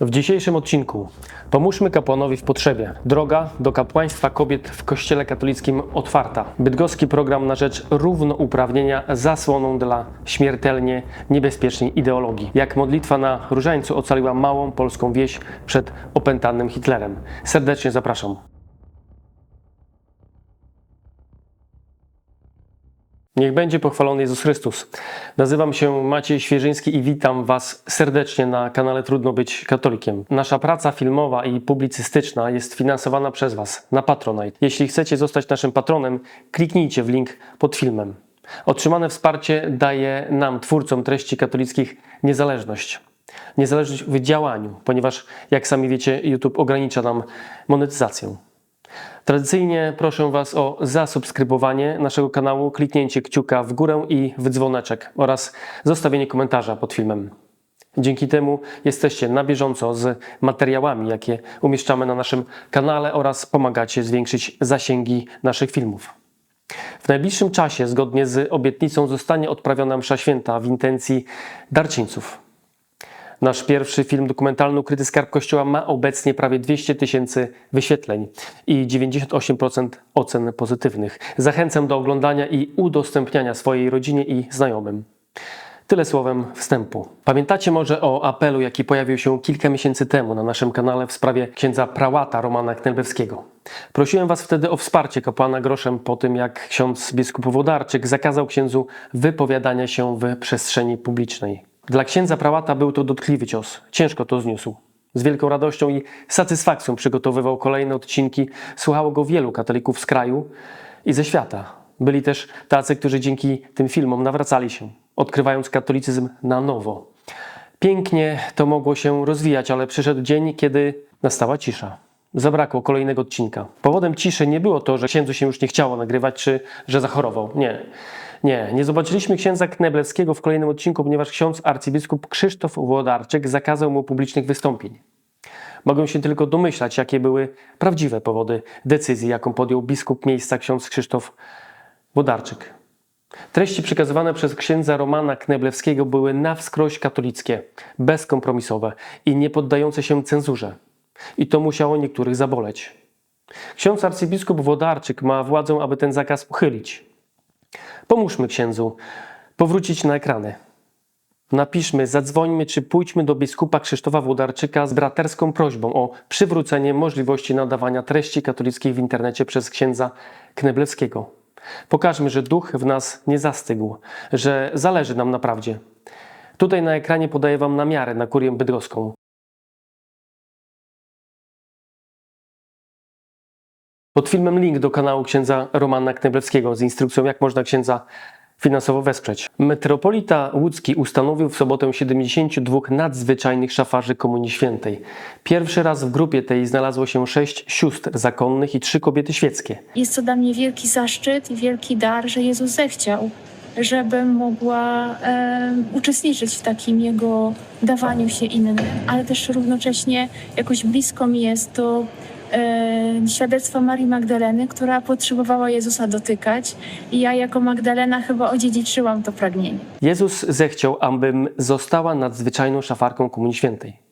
W dzisiejszym odcinku pomóżmy kapłanowi w potrzebie. Droga do kapłaństwa kobiet w Kościele katolickim otwarta. Bydgoski program na rzecz równouprawnienia zasłoną dla śmiertelnie niebezpiecznej ideologii. Jak modlitwa na różańcu ocaliła małą polską wieś przed opętanym Hitlerem. Serdecznie zapraszam. Niech będzie pochwalony Jezus Chrystus. Nazywam się Maciej Świeżyński i witam Was serdecznie na kanale Trudno Być Katolikiem. Nasza praca filmowa i publicystyczna jest finansowana przez Was na Patronite. Jeśli chcecie zostać naszym patronem, kliknijcie w link pod filmem. Otrzymane wsparcie daje nam, twórcom treści katolickich, niezależność. Niezależność w działaniu, ponieważ, jak sami wiecie, YouTube ogranicza nam monetyzację. Tradycyjnie proszę Was o zasubskrybowanie naszego kanału, kliknięcie kciuka w górę i w dzwoneczek oraz zostawienie komentarza pod filmem. Dzięki temu jesteście na bieżąco z materiałami, jakie umieszczamy na naszym kanale oraz pomagacie zwiększyć zasięgi naszych filmów. W najbliższym czasie, zgodnie z obietnicą, zostanie odprawiona msza święta w intencji darczyńców. Nasz pierwszy film dokumentalny Ukryty Skarb Kościoła ma obecnie prawie 200 tysięcy wyświetleń i 98% ocen pozytywnych. Zachęcam do oglądania i udostępniania swojej rodzinie i znajomym. Tyle słowem wstępu. Pamiętacie może o apelu, jaki pojawił się kilka miesięcy temu na naszym kanale w sprawie księdza prałata Romana Knelbewskiego. Prosiłem Was wtedy o wsparcie kapłana groszem po tym, jak ksiądz biskup Wodarczyk zakazał księdzu wypowiadania się w przestrzeni publicznej. Dla księdza prałata był to dotkliwy cios. Ciężko to zniósł. Z wielką radością i satysfakcją przygotowywał kolejne odcinki. Słuchało go wielu katolików z kraju i ze świata. Byli też tacy, którzy dzięki tym filmom nawracali się, odkrywając katolicyzm na nowo. Pięknie to mogło się rozwijać, ale przyszedł dzień, kiedy nastała cisza. Zabrakło kolejnego odcinka. Powodem ciszy nie było to, że księdzu się już nie chciało nagrywać, czy że zachorował. Nie. Nie, nie zobaczyliśmy księdza Kneblewskiego w kolejnym odcinku, ponieważ ksiądz arcybiskup Krzysztof Włodarczyk zakazał mu publicznych wystąpień. Mogę się tylko domyślać, jakie były prawdziwe powody decyzji, jaką podjął biskup miejsca ksiądz Krzysztof Włodarczyk. Treści przekazywane przez księdza Romana Kneblewskiego były na wskroś katolickie, bezkompromisowe i nie poddające się cenzurze. I to musiało niektórych zaboleć. Ksiądz arcybiskup Włodarczyk ma władzę, aby ten zakaz uchylić. Pomóżmy księdzu powrócić na ekrany. Napiszmy, zadzwońmy czy pójdźmy do biskupa Krzysztofa Włodarczyka z braterską prośbą o przywrócenie możliwości nadawania treści katolickich w internecie przez księdza Kneblewskiego. Pokażmy, że duch w nas nie zastygł, że zależy nam na prawdzie. Tutaj na ekranie podaję Wam namiary na kurię bydgoską. Pod filmem link do kanału księdza Romana Kneblewskiego z instrukcją, jak można księdza finansowo wesprzeć. Metropolita łódzki ustanowił w sobotę 72 nadzwyczajnych szafarzy Komunii Świętej. Pierwszy raz w grupie tej znalazło się sześć sióstr zakonnych i trzy kobiety świeckie. Jest to dla mnie wielki zaszczyt i wielki dar, że Jezus zechciał, żebym mogła e, uczestniczyć w takim Jego dawaniu się innym, ale też równocześnie jakoś blisko mi jest to e, świadectwo Marii Magdaleny, która potrzebowała Jezusa dotykać i ja jako Magdalena chyba odziedziczyłam to pragnienie. Jezus zechciał, abym została nadzwyczajną szafarką Komunii Świętej.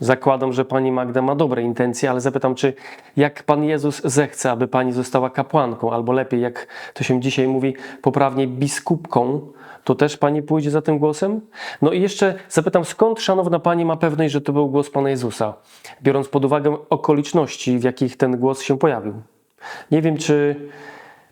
Zakładam, że pani Magda ma dobre intencje, ale zapytam, czy jak pan Jezus zechce, aby pani została kapłanką, albo lepiej, jak to się dzisiaj mówi, poprawnie biskupką, to też pani pójdzie za tym głosem? No i jeszcze zapytam, skąd szanowna pani ma pewność, że to był głos pana Jezusa, biorąc pod uwagę okoliczności, w jakich ten głos się pojawił? Nie wiem, czy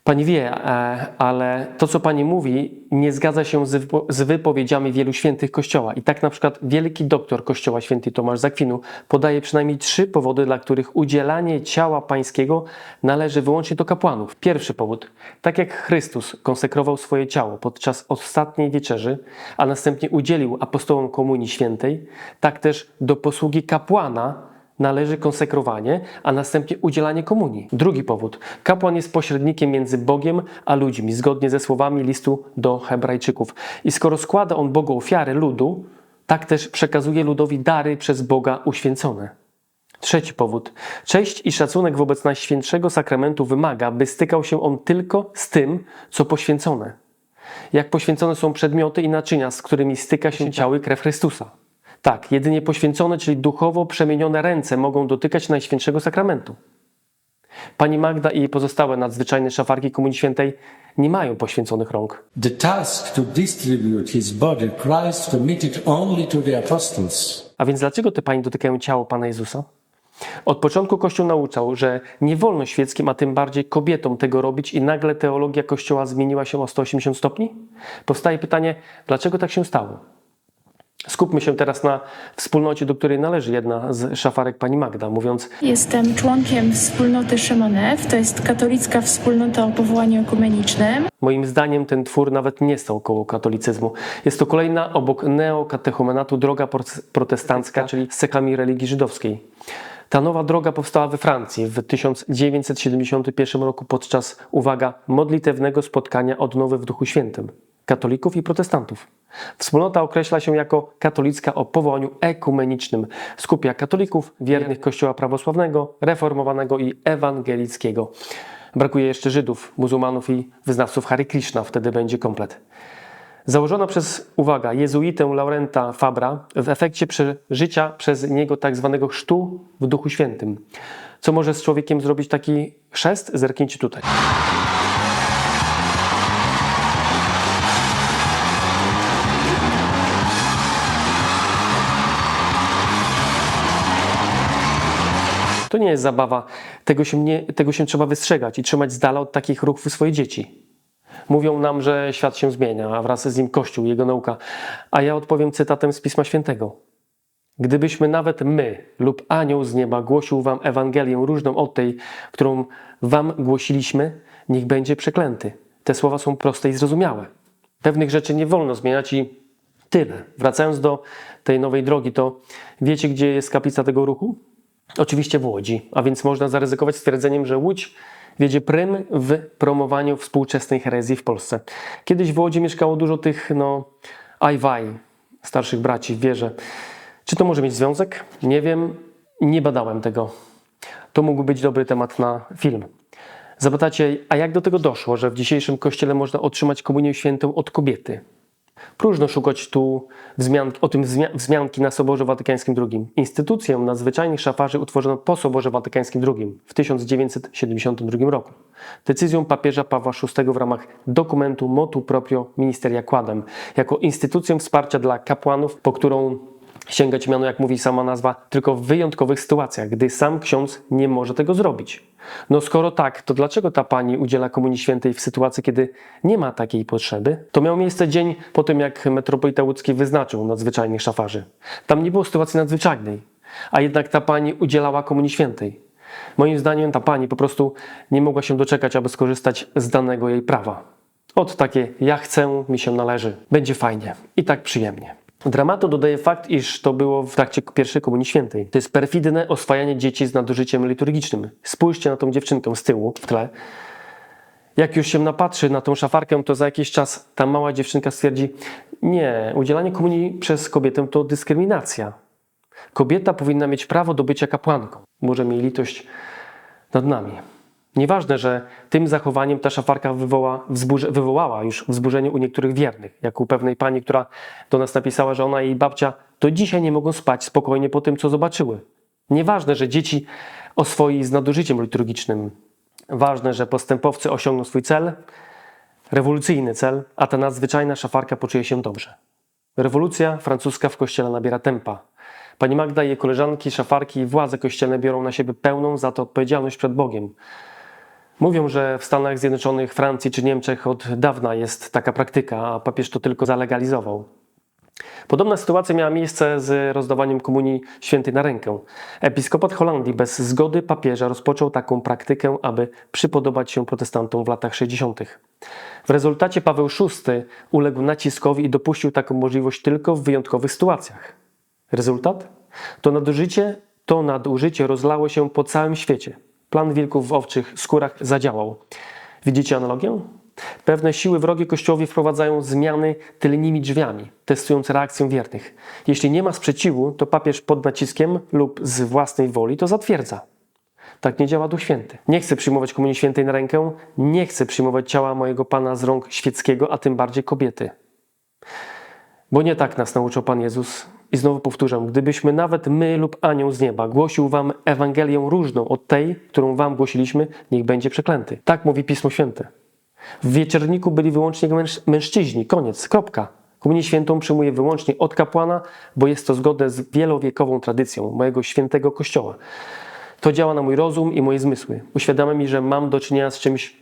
Pani wie, e, ale to, co Pani mówi, nie zgadza się z wypo- z wypowiedziami wielu świętych Kościoła. I tak na przykład wielki doktor Kościoła, święty Tomasz Zakwinu, podaje przynajmniej trzy powody, dla których udzielanie ciała pańskiego należy wyłącznie do kapłanów. Pierwszy powód. Tak jak Chrystus konsekrował swoje ciało podczas ostatniej wieczerzy, a następnie udzielił apostołom Komunii Świętej, tak też do posługi kapłana należy konsekrowanie, a następnie udzielanie komunii. Drugi powód. Kapłan jest pośrednikiem między Bogiem a ludźmi, zgodnie ze słowami listu do Hebrajczyków. I skoro składa on Bogu ofiary ludu, tak też przekazuje ludowi dary przez Boga uświęcone. Trzeci powód. Cześć i szacunek wobec Najświętszego Sakramentu wymaga, by stykał się on tylko z tym, co poświęcone. Jak poświęcone są przedmioty i naczynia, z którymi styka się ciało i krew Chrystusa. Tak, jedynie poświęcone, czyli duchowo przemienione ręce mogą dotykać Najświętszego Sakramentu. Pani Magda i pozostałe nadzwyczajne szafarki Komunii Świętej nie mają poświęconych rąk. The task to distribute his body Christ committed only to the apostles. A więc dlaczego te pani dotykają ciało Pana Jezusa? Od początku Kościół nauczał, że nie wolno świeckim, a tym bardziej kobietom tego robić i nagle teologia Kościoła zmieniła się o 180 stopni? Powstaje pytanie, dlaczego tak się stało? Skupmy się teraz na wspólnocie, do której należy jedna z szafarek pani Magda, mówiąc Jestem członkiem wspólnoty Szymonew, to jest katolicka wspólnota o powołaniu ekumenicznym. Moim zdaniem ten twór nawet nie stał koło katolicyzmu. Jest to kolejna obok neokatechumenatu droga protestancka, czyli z cechami religii żydowskiej. Ta nowa droga powstała we Francji w 1971 roku podczas, uwaga, modlitewnego spotkania odnowy w Duchu Świętym katolików i protestantów. Wspólnota określa się jako katolicka o powołaniu ekumenicznym. Skupia katolików, wiernych Kościoła prawosławnego, reformowanego i ewangelickiego. Brakuje jeszcze Żydów, muzułmanów i wyznawców Hare Krishna, wtedy będzie komplet. Założona przez, uwaga, jezuitę Laurenta Fabra w efekcie przeżycia przez niego tak zwanego chrztu w Duchu Świętym. Co może z człowiekiem zrobić taki chrzest? Zerknijcie tutaj. Nie jest zabawa. Tego się, nie, tego się trzeba wystrzegać i trzymać z dala od takich ruchów swoje dzieci. Mówią nam, że świat się zmienia, a wraz z nim Kościół, jego nauka. A ja odpowiem cytatem z Pisma Świętego. Gdybyśmy nawet my lub anioł z nieba głosił wam Ewangelię różną od tej, którą wam głosiliśmy, niech będzie przeklęty. Te słowa są proste i zrozumiałe. Pewnych rzeczy nie wolno zmieniać i tyle. Wracając do tej nowej drogi, to wiecie, gdzie jest kaplica tego ruchu? Oczywiście w Łodzi, a więc można zaryzykować stwierdzeniem, że Łódź wiedzie prym w promowaniu współczesnej herezji w Polsce. Kiedyś w Łodzi mieszkało dużo tych, no, ajwaj, starszych braci w wierze. Czy to może mieć związek? Nie wiem, nie badałem tego. To mógł być dobry temat na film. Zapytacie, a jak do tego doszło, że w dzisiejszym kościele można otrzymać komunię świętą od kobiety? Próżno szukać tu wzmian, o tym wzmia, wzmianki na Soborze Watykańskim II. Instytucję nadzwyczajnych szafarzy utworzono po Soborze Watykańskim II w 1972 roku. Decyzją papieża Pawła VI w ramach dokumentu motu proprio Ministeria Quadem jako instytucję wsparcia dla kapłanów, po którą sięgać miano, jak mówi sama nazwa, tylko w wyjątkowych sytuacjach, gdy sam ksiądz nie może tego zrobić. No skoro tak, to dlaczego ta pani udziela Komunii Świętej w sytuacji, kiedy nie ma takiej potrzeby? To miał miejsce dzień po tym, jak metropolita łódzki wyznaczył nadzwyczajnych szafarzy. Tam nie było sytuacji nadzwyczajnej, a jednak ta pani udzielała Komunii Świętej. Moim zdaniem ta pani po prostu nie mogła się doczekać, aby skorzystać z danego jej prawa. Od takie ja chcę, mi się należy. Będzie fajnie i tak przyjemnie. Dramatu dodaje fakt, iż to było w trakcie pierwszej Komunii Świętej. To jest perfidne oswajanie dzieci z nadużyciem liturgicznym. Spójrzcie na tą dziewczynkę z tyłu, w tle. Jak już się napatrzy na tą szafarkę, to za jakiś czas ta mała dziewczynka stwierdzi: Nie, udzielanie komunii przez kobietę to dyskryminacja. Kobieta powinna mieć prawo do bycia kapłanką. Może miej litość nad nami. Nieważne, że tym zachowaniem ta szafarka wywoła, wzburze, wywołała już wzburzenie u niektórych wiernych, jak u pewnej pani, która do nas napisała, że ona i jej babcia do dzisiaj nie mogą spać spokojnie po tym, co zobaczyły. Nieważne, że dzieci oswoi z nadużyciem liturgicznym. Ważne, że postępowcy osiągną swój cel, rewolucyjny cel, a ta nadzwyczajna szafarka poczuje się dobrze. Rewolucja francuska w kościele nabiera tempa. Pani Magda jej koleżanki, szafarki i władze kościelne biorą na siebie pełną za to odpowiedzialność przed Bogiem. Mówią, że w Stanach Zjednoczonych, Francji czy Niemczech od dawna jest taka praktyka, a papież to tylko zalegalizował. Podobna sytuacja miała miejsce z rozdawaniem komunii świętej na rękę. Episkopat Holandii bez zgody papieża rozpoczął taką praktykę, aby przypodobać się protestantom w latach 60. W rezultacie Paweł VI uległ naciskowi i dopuścił taką możliwość tylko w wyjątkowych sytuacjach. Rezultat? To nadużycie, to nadużycie rozlało się po całym świecie. Plan wilków w owczych skórach zadziałał. Widzicie analogię? Pewne siły wrogie Kościołowi wprowadzają zmiany tylnymi drzwiami, testując reakcję wiernych. Jeśli nie ma sprzeciwu, to papież pod naciskiem lub z własnej woli to zatwierdza. Tak nie działa Duch Święty. Nie chcę przyjmować Komunii Świętej na rękę, nie chcę przyjmować ciała mojego Pana z rąk świeckiego, a tym bardziej kobiety. Bo nie tak nas nauczył Pan Jezus I znowu powtórzę, gdybyśmy nawet my lub anioł z nieba głosił wam Ewangelię różną od tej, którą wam głosiliśmy, niech będzie przeklęty. Tak mówi Pismo Święte. W wieczerniku byli wyłącznie męż- mężczyźni, koniec, kropka. Komunię świętą przyjmuję wyłącznie od kapłana, bo jest to zgodne z wielowiekową tradycją mojego świętego kościoła. To działa na mój rozum i moje zmysły. Uświadamia mi, że mam do czynienia z czymś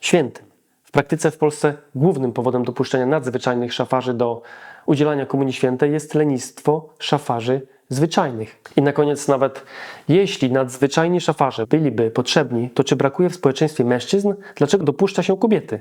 świętym. W praktyce w Polsce głównym powodem dopuszczenia nadzwyczajnych szafarzy do udzielania Komunii Świętej jest lenistwo szafarzy zwyczajnych. I na koniec nawet, jeśli nadzwyczajni szafarze byliby potrzebni, to czy brakuje w społeczeństwie mężczyzn? Dlaczego dopuszcza się kobiety?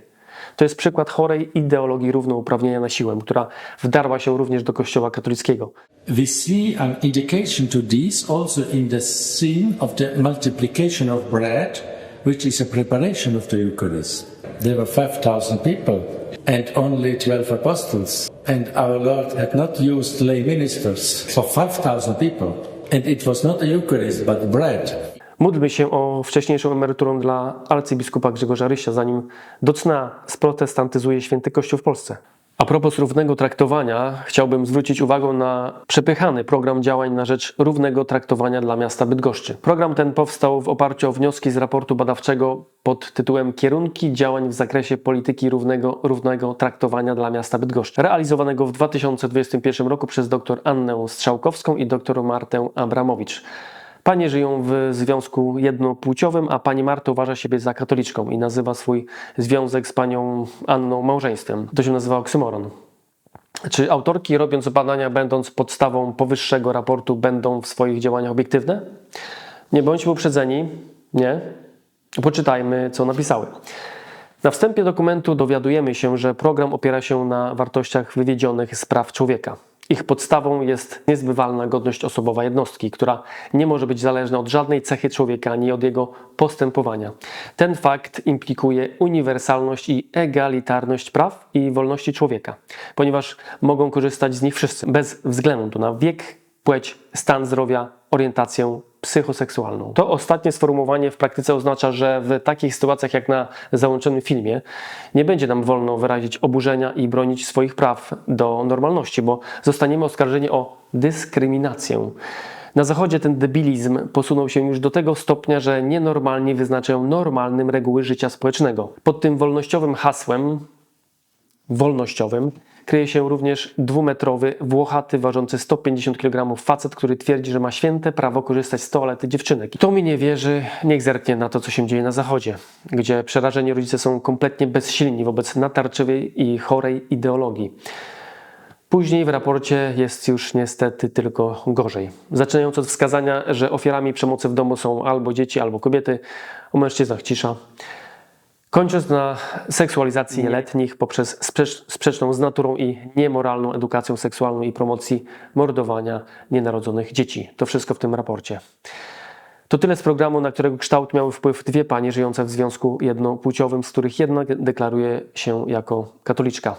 To jest przykład chorej ideologii równouprawnienia na siłę, która wdarła się również do Kościoła katolickiego. We see an indication to this also in the scene of the multiplication of bread, which is a preparation of the Eucharist. There were 5,000 people and only 12 apostles. And our Lord had not used lay ministers for 5,000 people. And it was not a Eucharist, but bread. Módlmy się o wcześniejszą emeryturę dla arcybiskupa Grzegorza Rysia, zanim do cna sprotestantyzuje święty Kościół w Polsce. A propos równego traktowania, chciałbym zwrócić uwagę na przepychany program działań na rzecz równego traktowania dla miasta Bydgoszczy. Program ten powstał w oparciu o wnioski z raportu badawczego pod tytułem Kierunki działań w zakresie polityki równego, równego traktowania dla miasta Bydgoszczy, realizowanego w 2021 roku przez dr Annę Strzałkowską i dr Martę Abramowicz. Panie żyją w związku jednopłciowym, a pani Marta uważa siebie za katoliczką i nazywa swój związek z panią Anną małżeństwem. To się nazywa oksymoron. Czy autorki, robiąc badania, będąc podstawą powyższego raportu, będą w swoich działaniach obiektywne? Nie bądźmy uprzedzeni, nie. Poczytajmy, co napisały. Na wstępie dokumentu dowiadujemy się, że program opiera się na wartościach wywiedzionych z praw człowieka. Ich podstawą jest niezbywalna godność osobowa jednostki, która nie może być zależna od żadnej cechy człowieka ani od jego postępowania. Ten fakt implikuje uniwersalność i egalitarność praw i wolności człowieka, ponieważ mogą korzystać z nich wszyscy, bez względu na wiek, płeć, stan zdrowia, orientację psychoseksualną. To ostatnie sformułowanie w praktyce oznacza, że w takich sytuacjach jak na załączonym filmie nie będzie nam wolno wyrazić oburzenia i bronić swoich praw do normalności, bo zostaniemy oskarżeni o dyskryminację. Na Zachodzie ten debilizm posunął się już do tego stopnia, że nienormalnie wyznaczają normalnym reguły życia społecznego. Pod tym wolnościowym hasłem wolnościowym kryje się również dwumetrowy, włochaty, ważący 150 kg facet, który twierdzi, że ma święte prawo korzystać z toalety dziewczynek. Kto mi nie wierzy, niech zerknie na to, co się dzieje na Zachodzie, gdzie przerażeni rodzice są kompletnie bezsilni wobec natarczywej i chorej ideologii. Później w raporcie jest już niestety tylko gorzej. Zaczynając od wskazania, że ofiarami przemocy w domu są albo dzieci, albo kobiety, o mężczyznach cisza. Kończąc na seksualizacji nieletnich poprzez sprzecz, sprzeczną z naturą i niemoralną edukacją seksualną i promocji mordowania nienarodzonych dzieci. To wszystko w tym raporcie. To tyle z programu, na którego kształt miały wpływ dwie panie żyjące w związku jednopłciowym, z których jedna deklaruje się jako katoliczka.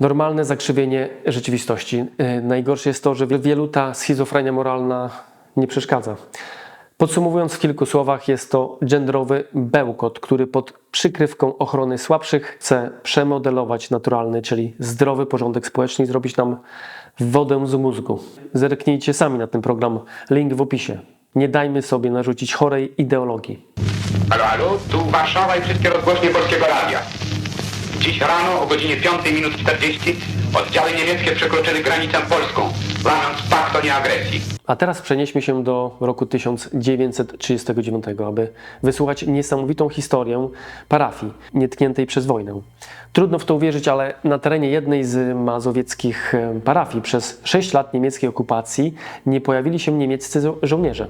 Normalne zakrzywienie rzeczywistości. Yy, Najgorsze jest to, że wielu ta schizofrenia moralna nie przeszkadza. Podsumowując w kilku słowach, jest to genderowy bełkot, który pod przykrywką ochrony słabszych chce przemodelować naturalny, czyli zdrowy porządek społeczny i zrobić nam wodę z mózgu. Zerknijcie sami na ten program, link w opisie. Nie dajmy sobie narzucić chorej ideologii. Halo, halo, tu Warszawa i wszystkie rozgłośnie Polskiego Radia. Dziś rano o godzinie 5 minut 40 oddziały niemieckie przekroczyły granicę polską, nieagresji. A teraz przenieśmy się do roku 1939, aby wysłuchać niesamowitą historię parafii nietkniętej przez wojnę. Trudno w to uwierzyć, ale na terenie jednej z mazowieckich e, parafii przez 6 lat niemieckiej okupacji nie pojawili się niemieccy żo- żołnierze.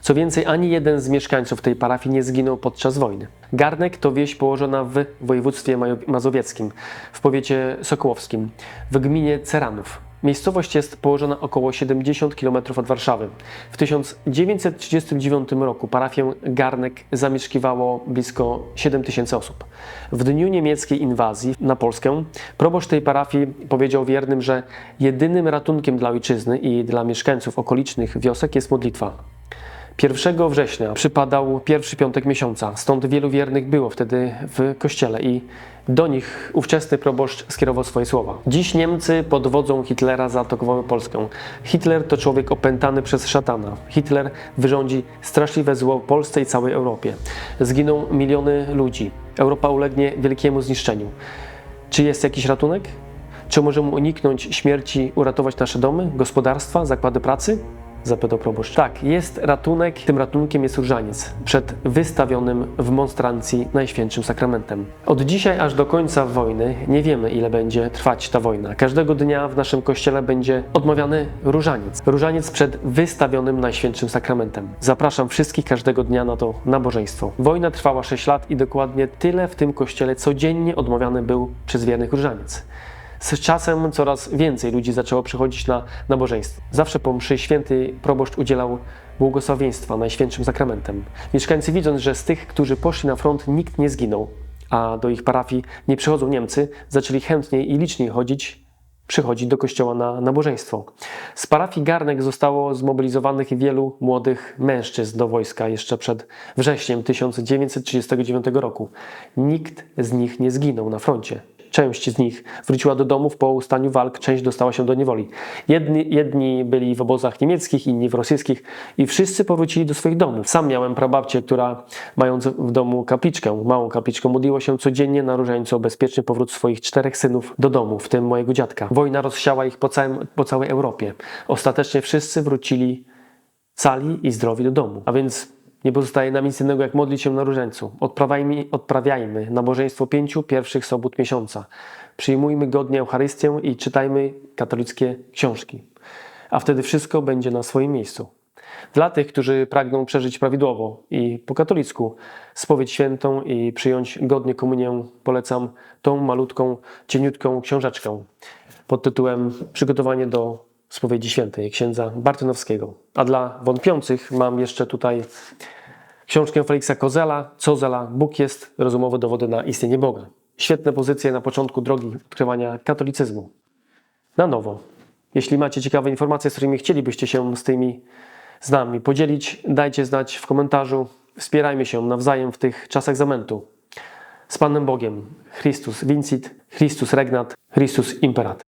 Co więcej, ani jeden z mieszkańców tej parafii nie zginął podczas wojny. Garnek to wieś położona w województwie mazowieckim, w powiecie sokołowskim, w gminie Ceranów. Miejscowość jest położona około 70 km od Warszawy. W 1939 roku parafię Garnek zamieszkiwało blisko 7 tysięcy osób. W dniu niemieckiej inwazji na Polskę proboszcz tej parafii powiedział wiernym, że jedynym ratunkiem dla ojczyzny i dla mieszkańców okolicznych wiosek jest modlitwa. 1 września przypadał pierwszy piątek miesiąca, stąd wielu wiernych było wtedy w kościele i do nich ówczesny proboszcz skierował swoje słowa. Dziś Niemcy pod wodzą Hitlera zaatakowały Polskę. Hitler to człowiek opętany przez szatana. Hitler wyrządzi straszliwe zło Polsce i całej Europie. Zginą miliony ludzi. Europa ulegnie wielkiemu zniszczeniu. Czy jest jakiś ratunek? Czy możemy uniknąć śmierci, uratować nasze domy, gospodarstwa, zakłady pracy? Zapytał proboszcz. Tak, jest ratunek. Tym ratunkiem jest różaniec przed wystawionym w monstrancji Najświętszym Sakramentem. Od dzisiaj aż do końca wojny nie wiemy, ile będzie trwać ta wojna. Każdego dnia w naszym kościele będzie odmawiany różaniec. Różaniec przed wystawionym Najświętszym Sakramentem. Zapraszam wszystkich każdego dnia na to nabożeństwo. Wojna trwała 6 lat i dokładnie tyle w tym kościele codziennie odmawiany był przez wiernych różaniec. Z czasem coraz więcej ludzi zaczęło przychodzić na nabożeństwo. Zawsze po mszy święty proboszcz udzielał błogosławieństwa Najświętszym Sakramentem. Mieszkańcy widząc, że z tych, którzy poszli na front nikt nie zginął, a do ich parafii nie przychodzą Niemcy, zaczęli chętniej i liczniej chodzić, przychodzić do kościoła na nabożeństwo. Z parafii Garnek zostało zmobilizowanych wielu młodych mężczyzn do wojska jeszcze przed wrześniem 1939 roku. Nikt z nich nie zginął na froncie. Część z nich wróciła do domów po ustaniu walk, część dostała się do niewoli. Jedni, jedni byli w obozach niemieckich, inni w rosyjskich i wszyscy powrócili do swoich domów. Sam miałem prababcię, która mając w domu kapliczkę, małą kapliczkę, modliła się codziennie na różańcu o bezpieczny powrót swoich czterech synów do domu, w tym mojego dziadka. Wojna rozsiała ich po, całym, po całej Europie. Ostatecznie wszyscy wrócili cali i zdrowi do domu. A więc nie pozostaje nam nic innego, jak modlić się na różańcu. Odprawiajmy, odprawiajmy nabożeństwo pięciu pierwszych sobót miesiąca. Przyjmujmy godnie Eucharystię i czytajmy katolickie książki. A wtedy wszystko będzie na swoim miejscu. Dla tych, którzy pragną przeżyć prawidłowo i po katolicku spowiedź świętą i przyjąć godnie komunię, polecam tą malutką, cieniutką książeczkę pod tytułem Przygotowanie do spowiedzi świętej księdza Bartynowskiego. A dla wątpiących mam jeszcze tutaj książkę Feliksa Kozela, Cozela, Bóg jest, rozumowe dowody na istnienie Boga. Świetne pozycje na początku drogi odkrywania katolicyzmu. Na nowo. Jeśli macie ciekawe informacje, z którymi chcielibyście się z tymi z nami podzielić, dajcie znać w komentarzu. Wspierajmy się nawzajem w tych czasach zamętu. Z Panem Bogiem. Chrystus Vincit, Chrystus Regnat, Chrystus Imperat.